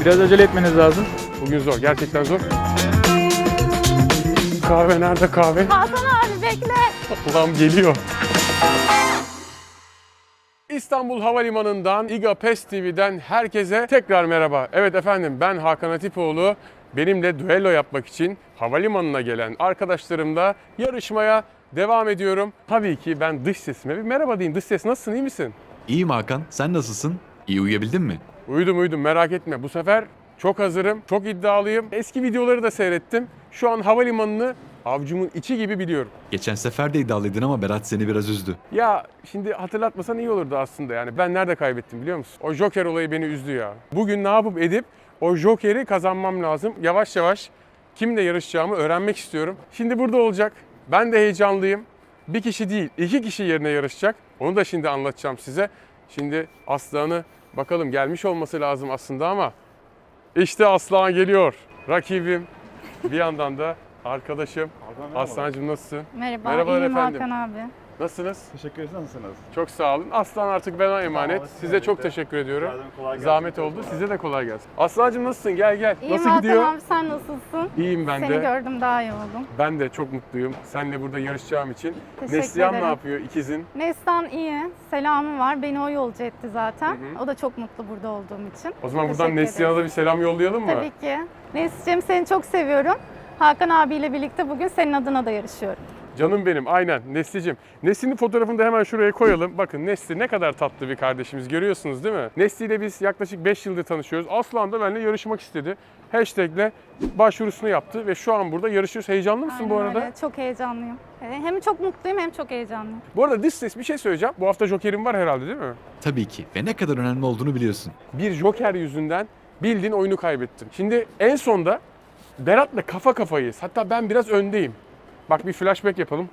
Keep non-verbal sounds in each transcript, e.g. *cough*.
Biraz acele etmeniz lazım. Bugün zor, gerçekten zor. Kahve nerede kahve? Hasan abi bekle. Ulan geliyor. İstanbul Havalimanı'ndan İGA PES TV'den herkese tekrar merhaba. Evet efendim ben Hakan Atipoğlu. Benimle düello yapmak için havalimanına gelen arkadaşlarımla yarışmaya devam ediyorum. Tabii ki ben dış sesime bir merhaba diyeyim. Dış ses nasılsın iyi misin? İyiyim Hakan, sen nasılsın? İyi uyuyabildin mi? Uyudum uyudum merak etme. Bu sefer çok hazırım, çok iddialıyım. Eski videoları da seyrettim. Şu an havalimanını avcumun içi gibi biliyorum. Geçen sefer de iddialıydın ama Berat seni biraz üzdü. Ya şimdi hatırlatmasan iyi olurdu aslında yani. Ben nerede kaybettim biliyor musun? O Joker olayı beni üzdü ya. Bugün ne yapıp edip o Joker'i kazanmam lazım. Yavaş yavaş kimle yarışacağımı öğrenmek istiyorum. Şimdi burada olacak. Ben de heyecanlıyım. Bir kişi değil, iki kişi yerine yarışacak. Onu da şimdi anlatacağım size. Şimdi Aslan'ı bakalım gelmiş olması lazım aslında ama işte Aslan geliyor. Rakibim. Bir yandan da arkadaşım. Aslancığım nasılsın? Merhaba, Merhabalar iyiyim efendim. Hakan abi. Nasılsınız? Teşekkür ederim. Nasılsınız? Çok sağ olun. Aslan artık bana emanet. olun, Size size çok teşekkür ediyorum. Kolay gelsin. Zahmet oldu. Size de kolay gelsin. Aslancığım nasılsın? Gel gel. İyiyim Nasıl Hakan gidiyor? abi sen nasılsın? İyiyim ben Seni de. gördüm daha iyi oldum. Ben de çok mutluyum. Seninle burada yarışacağım için. Teşekkür Neslihan ne ederim. yapıyor ikizin? Neslihan iyi. Selamı var. Beni o yolcu etti zaten. Hı hı. O da çok mutlu burada olduğum için. O zaman buradan Neslihan'a da bir selam yollayalım mı? Tabii ki. Nesli'cim seni çok seviyorum. Hakan abiyle birlikte bugün senin adına da yarışıyorum. Canım benim aynen Nesli'cim. Nesli'nin fotoğrafını da hemen şuraya koyalım. Bakın Nesli ne kadar tatlı bir kardeşimiz görüyorsunuz değil mi? Nesli ile biz yaklaşık 5 yıldır tanışıyoruz. Aslan da benimle yarışmak istedi. Hashtagle başvurusunu yaptı ve şu an burada yarışıyoruz. Heyecanlı mısın Aynen bu arada? öyle. Çok heyecanlıyım. Ee, Hem çok mutluyum hem çok heyecanlıyım. Bu arada dış ses bir şey söyleyeceğim. Bu hafta Joker'im var herhalde değil mi? Tabii ki ve ne kadar önemli olduğunu biliyorsun. bir Joker yüzünden bildiğin oyunu kaybettim. Şimdi en sonda Berat'la kafa kafayız. Hatta ben biraz öndeyim. Bak bir flashback yapalım.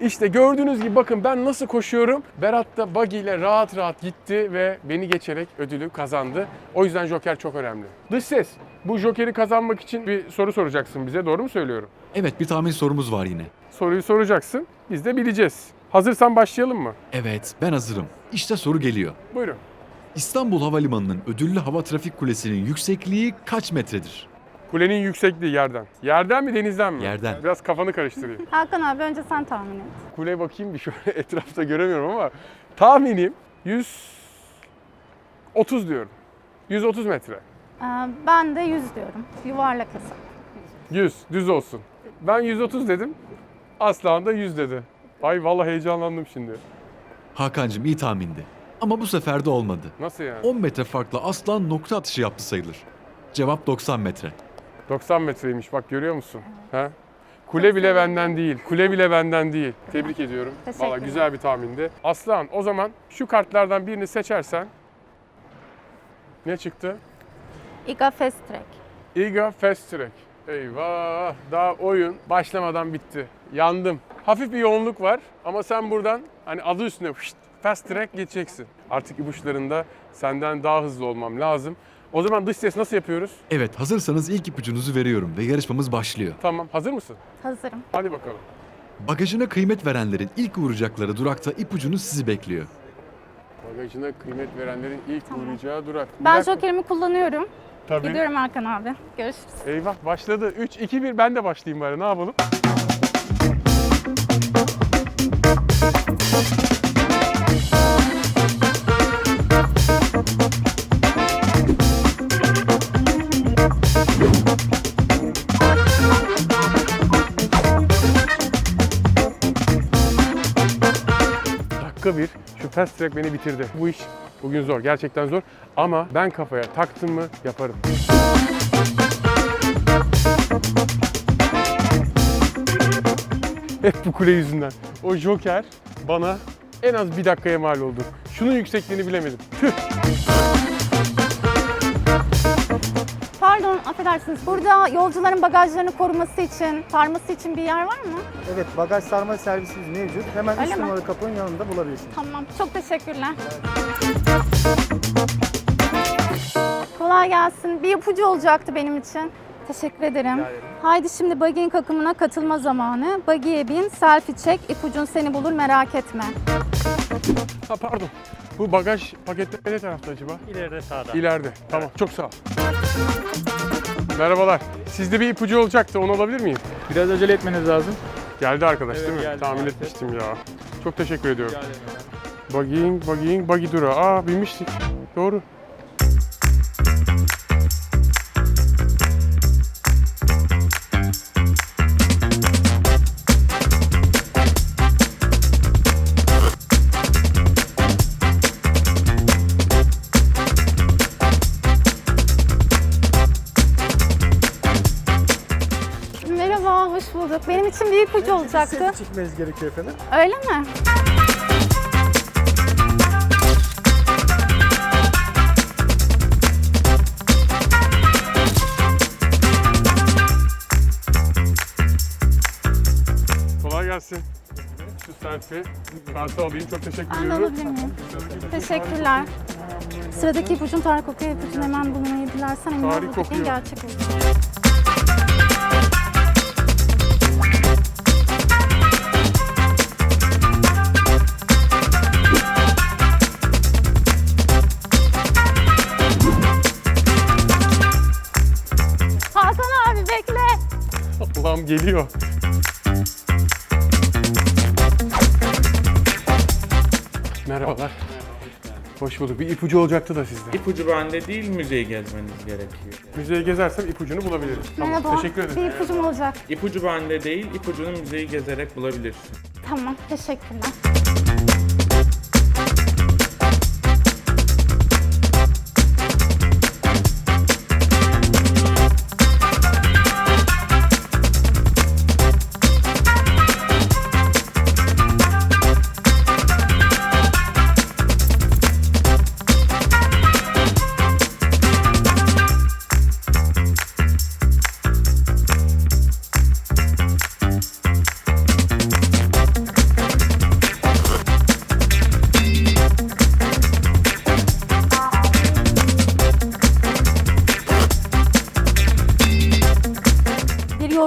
İşte gördüğünüz gibi bakın ben nasıl koşuyorum. Berat da buggy ile rahat rahat gitti ve beni geçerek ödülü kazandı. O yüzden Joker çok önemli. Dış ses, bu Joker'i kazanmak için bir soru soracaksın bize. Doğru mu söylüyorum? Evet bir tahmin sorumuz var yine. Soruyu soracaksın. Biz de bileceğiz. Hazırsan başlayalım mı? Evet ben hazırım. İşte soru geliyor. Buyurun. İstanbul Havalimanı'nın ödüllü hava trafik kulesinin yüksekliği kaç metredir? Kulenin yüksekliği yerden. Yerden mi denizden mi? Yerden. Biraz kafanı karıştırayım. *laughs* Hakan abi önce sen tahmin et. Kule bakayım bir şöyle *laughs* etrafta göremiyorum ama tahminim 130 diyorum. 130 metre. Ee, Ben de 100 diyorum. Yuvarlak hesap. 100 düz olsun. Ben 130 dedim. Aslan da 100 dedi. Ay vallahi heyecanlandım şimdi. Hakan'cığım iyi tahmindi. Ama bu sefer de olmadı. Nasıl yani? 10 metre farklı aslan nokta atışı yaptı sayılır. Cevap 90 metre. 90 metreymiş bak görüyor musun? Ha? Kule bile benden değil. Kule bile benden değil. Tebrik ediyorum. Valla güzel bir tahmindi. Aslan o zaman şu kartlardan birini seçersen ne çıktı? İGA Fast Track. Iga Fast Track. Eyvah! Daha oyun başlamadan bitti. Yandım. Hafif bir yoğunluk var ama sen buradan hani adı üstüne Fast Track geçeceksin. Artık ipuçlarında senden daha hızlı olmam lazım. O zaman dış ses nasıl yapıyoruz? Evet hazırsanız ilk ipucunuzu veriyorum ve yarışmamız başlıyor. Tamam. Hazır mısın? Hazırım. Hadi bakalım. Bagajına kıymet verenlerin ilk uğrayacakları durakta ipucunuz sizi bekliyor. Bagajına kıymet verenlerin ilk uğrayacağı durak. Bir Ben dakika. jokerimi kullanıyorum. Tabii. Gidiyorum Hakan abi. Görüşürüz. Eyvah başladı. 3, 2, 1 ben de başlayayım bari ne yapalım? Dakika bir şu fast track beni bitirdi. Bu iş bugün zor. Gerçekten zor. Ama ben kafaya taktım mı yaparım. Hep bu kule yüzünden. O Joker bana en az bir dakikaya mal oldu. Şunun yüksekliğini bilemedim. Tüh. Affedersiniz. Burada yolcuların bagajlarını koruması için, sarması için bir yer var mı? Evet, bagaj sarma servisimiz mevcut. Hemen Öyle 3 mi? numaralı kapının yanında bulabilirsiniz. Tamam, çok teşekkürler. Kolay gelsin. Bir ipucu olacaktı benim için. Teşekkür ederim. Haydi şimdi buggy'in kakımına katılma zamanı. Buggy'e bin, selfie çek, ipucun seni bulur merak etme. Ha pardon. Bu bagaj paketleri ne tarafta acaba? İleride sağda. İleride. Tamam. Çok sağ ol. Merhabalar. Sizde bir ipucu olacaktı. Onu alabilir miyim? Biraz acele etmeniz lazım. Geldi arkadaş Evet, değil mi? geldi Tahmin maalesef. etmiştim ya. Çok teşekkür ediyorum. Buggying, buggying, buggy dura. Aa binmiştik. Doğru. Olacaktı. Selfie çekmeniz gerekiyor efendim. Öyle mi? Kolay gelsin. Şu selfie. Kartı alayım. Çok teşekkür Ben de ediyorum. alabilir miyim? Teşekkürler. Sıradaki ipucun tarih kokuyor. İpucunu hemen bulmayı dilersen emin ol Tarih kokuyor. gerçek olur. Bekle. Allah'ım geliyor. Merhabalar. Hoş bulduk. Bir ipucu olacaktı da sizde. İpucu bende değil, müzeyi gezmeniz gerekiyor. Müzeye gezersem ipucunu bulabilirim. Tamam, Merhaba. teşekkür ederim. Bir ipucum olacak. İpucu bende değil, ipucunu müzeyi gezerek bulabilirsin. Tamam, teşekkürler.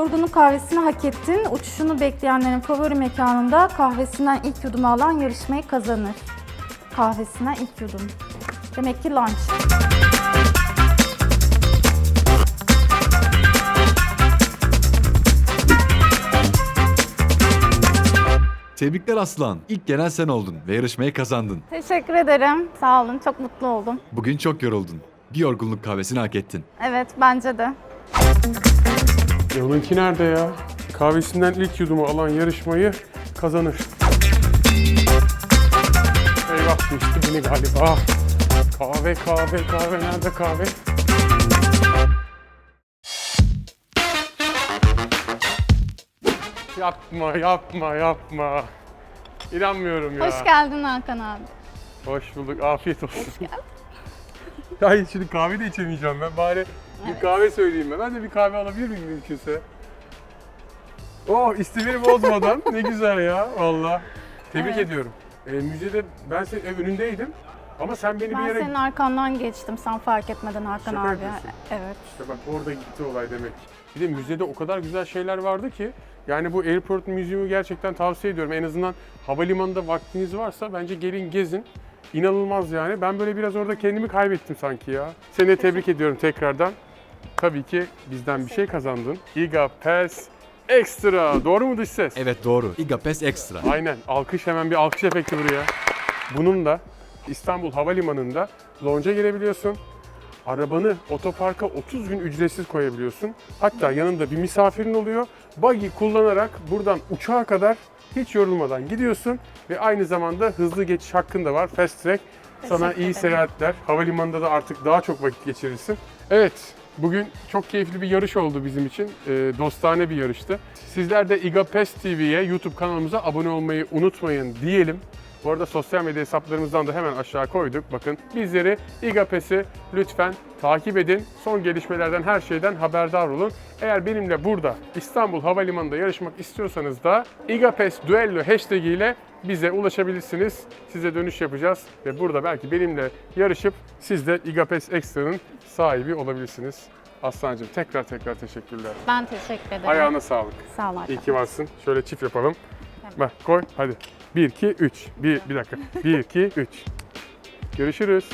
Yorgunluk kahvesini hak ettin. Uçuşunu bekleyenlerin favori mekanında kahvesinden ilk yudumu alan yarışmayı kazanır. Kahvesinden ilk yudum. Demek ki lunch. Tebrikler Aslan. İlk gelen sen oldun ve yarışmayı kazandın. Teşekkür ederim. Sağ olun. Çok mutlu oldum. Bugün çok yoruldun. Bir yorgunluk kahvesini hak ettin. Evet, bence de. E onunki nerede ya? Kahvesinden ilk yudumu alan yarışmayı kazanır. Eyvah geçti beni galiba. Kahve kahve kahve nerede kahve? Yapma yapma yapma. İnanmıyorum ya. Hoş geldin Hakan abi. Hoş bulduk. Afiyet olsun. *laughs* Hayır şimdi kahve de içemeyeceğim ben. Bari bir kahve söyleyeyim ben. Ben de bir kahve alabilir miyim mümkünse? Oh istemini bozmadan. ne güzel ya valla. Tebrik Evet. ediyorum. E, müzede ben senin ev önündeydim. Ama sen beni bir Ben yere... senin arkandan geçtim. Sen fark etmeden Hakan Şaka abi. yapıyorsun. Evet. İşte bak orada gitti olay demek. Bir de müzede o kadar güzel şeyler vardı ki yani bu Airport Museum'u gerçekten tavsiye ediyorum. En azından havalimanında vaktiniz varsa bence gelin gezin. İnanılmaz yani. Ben böyle biraz orada kendimi kaybettim sanki ya. Seni de tebrik *laughs* ediyorum tekrardan. Tabii ki bizden bir şey kazandın. Giga Pass Extra. Doğru mu dış ses? Evet doğru. Igapes Extra. Aynen. Alkış hemen bir alkış efekti buraya. Bunun da İstanbul Havalimanı'nda lonca girebiliyorsun. Arabanı otoparka 30 gün ücretsiz koyabiliyorsun. Hatta yanında bir misafirin oluyor. Buggy kullanarak buradan uçağa kadar hiç yorulmadan gidiyorsun ve aynı zamanda hızlı geçiş hakkın da var. Fast track. Sana Teşekkür iyi ederim. seyahatler. Havalimanında da artık daha çok vakit geçirirsin. Evet, bugün çok keyifli bir yarış oldu bizim için. Ee, dostane bir yarıştı. Sizler de İGAPES TV'ye, YouTube kanalımıza abone olmayı unutmayın diyelim. Bu arada sosyal medya hesaplarımızdan da hemen aşağı koyduk. Bakın bizleri İGAPES'i lütfen takip edin. Son gelişmelerden her şeyden haberdar olun. Eğer benimle burada İstanbul Havalimanı'nda yarışmak istiyorsanız da İGAPES Duello hashtag ile bize ulaşabilirsiniz. Size dönüş yapacağız ve burada belki benimle yarışıp siz de İGAPES Extra'nın sahibi olabilirsiniz. Aslancığım tekrar tekrar teşekkürler. Ben teşekkür ederim. Ayağına sağlık. Sağ ol İyi ki varsın. Şöyle çift yapalım. Bak koy hadi. 1 2 3. Bir bir dakika. 1 2 3. Görüşürüz.